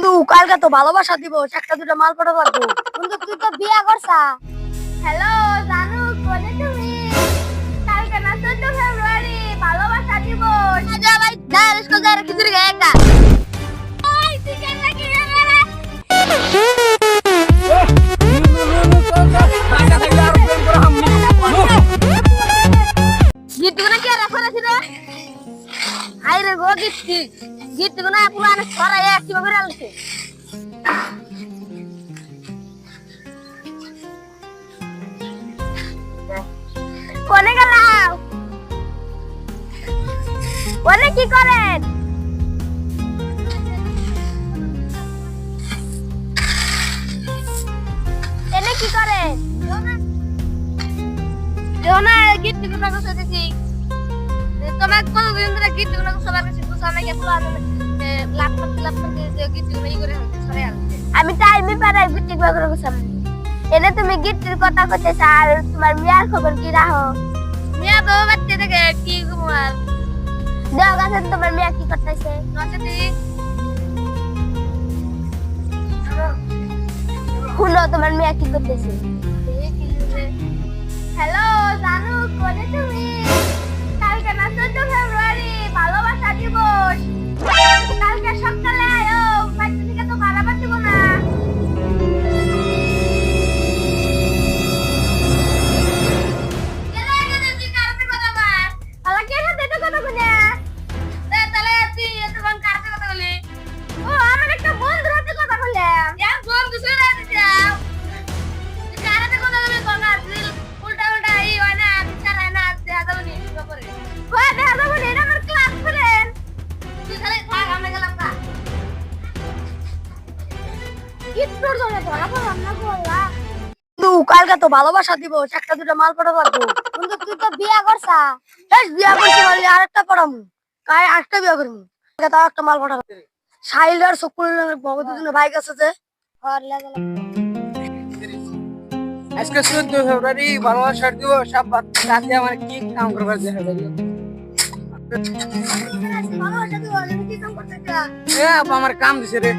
কিন্তু কালকে তো ভালোবাসা দিব একটা দুটো মাল পটা লাগবো। কিন্তু তুই তো বিয়া করছা। হ্যালো জানু কোনে তুমি? কালকে না চোদ্দ ফেব্রুয়ারি ভালোবাসা দিবস। যা ভাই যা স্কুল যা খিচুড়ি খাই একা ওই চিকেন নাকি এবারে গিট্টু না কি আর এখন আছে রে আই রে গো গিট্টু। গিট্টু না পুরো আনে ছড়াই একটি ভাবে কোনে কোনে কি করেন এনে কি করেন জোনা গিট্টু না কথা দিছি তোমাকে কত দিন ধরে গিট্টু না সবার কাছে করে আনছে আমি টাইমই পারাই গিট্টি বাগর গেছিলাম এনে তুমি গিট্টির কথা কইতেছ আর তোমার মিয়ার খবর কি রাখো? মিয়া তো বাচ্চা থেকে কি কুমার দেও গাছে তোমার মিয়া কি করতেছে? নচেতি শুনো তোমার মিয়া কি করতেছে? হাতে কথা কোনে তাহলে তুই এতক্ষণ কারতে কথা বলি ও আমার একটা বন্ধুর হাতে কথা বললাম এক বন্ধু শুনে যাও কারতে কথা বলি গঙ্গা দিল উল্টা উল্টা ই হয় না বিচার হয় না দেখা যাবে নি করে ও দেখা যাব না, এটা আমার ক্লাস ফ্রেন্ড তুই তাহলে থাক আমরা গেলাম না ধরা পড়লাম না বললা কিন্তু কালকে তো ভালোবাসা দিব একটা দুটো মাল পটা লাগবো কিন্তু তুই তো বিয়া করছা। এই বিয়া করছি বলি আর একটা পড়ামু কাই আরেকটা বিয়া করব তাও একটা মাল পটা লাগবে সাইল আর সকল ভগত দুজনে বাইক আছে যে। আজকে চোদ্দ ফেব্রুয়ারি ভালোবাসার দিবস। সব রাতে আমার কি কাম করবার দেখা যাবে আমার কাম দিছে রে।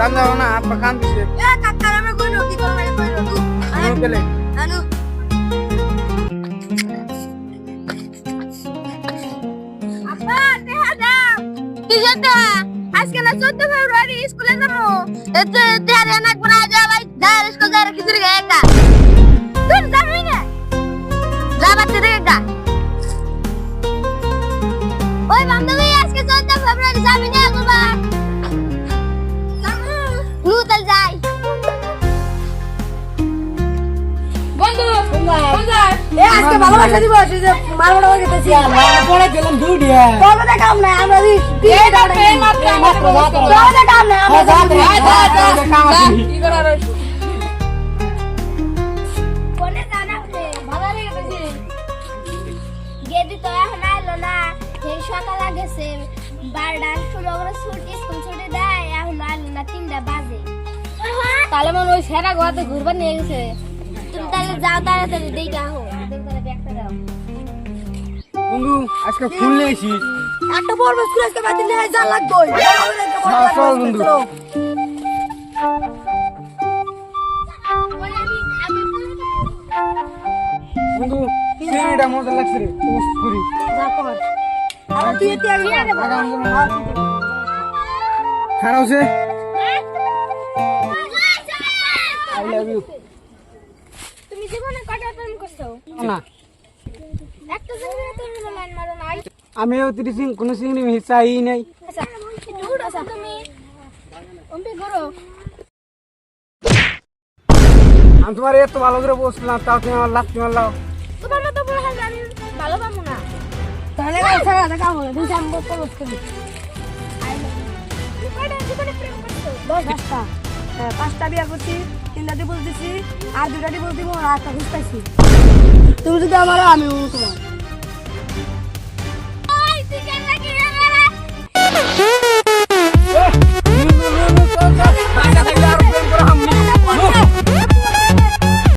যাব না আব্বা কাম দিছে এ কাকার আমরা কইলো কি করবে কইলো তুই আমি গেলে। আনু আব্বা দেখা দাও। কিসের দেহা আজকে না চোদ্দ ফেব্রুয়ারি স্কুলে যাব। এতে দেহারে নাক বনা যা ভাই যা স্কুল যা খিচুড়ি খাই একা। আজকে ভালোবাসা দিব যে হয়ে পরে গেলাম তোমরা কাম নাই আমরা দি এটা প্রেম মাত্র তোমরা। কাম নাই আমরা কি করার কোনে জানা আপনি ভালো লেগেছে গেদি তো এখন আইলো না। সেই সকালে গেছে বারোটার সময় ওরা ছুটি স্কুল ছুটি দেয় এখন আইলো না তিনটা বাজে। তাহলে মনে ওই সেরা গোয়াতে ঘুরবার নিয়ে গেছে। তুমি তাহলে যাও তাড়াতাড়ি দেখে আহো। আজকে ফুল নিয়েছি। একটা বড় স্কুল আজকে বাতিল নিয়ে যা লাগবে। চল বন্ধু। বন্ধু সিনেমাটা মজা লাগছে রে। পোস্ট করি। আর তুই এতে আগে খারাপ হচ্ছে আই লাভ ইউ তুমি জীবনে কটা প্রেম করছ? না। একটা জীবনে তুমি লাইন মারো না আমিও তিরিশ কোনো সিংড়ি চাই নাই আচ্ছা আমি তোমার এত ভালো করে বসলাম তাও তুমি আমার লাভ তোমার লাভ তোমার মতো বড় হাল আমি ভালো পাবো না। তাহলে হবে। বসতে দশ পাঁচটা বিয়া করছি, তিনটা ডিভোর্স দিছি, আর দুটা ডিভোর্স দিব, আর একটা ঘুষ পাইছি তুমি যদি আমার আমিও তোমার।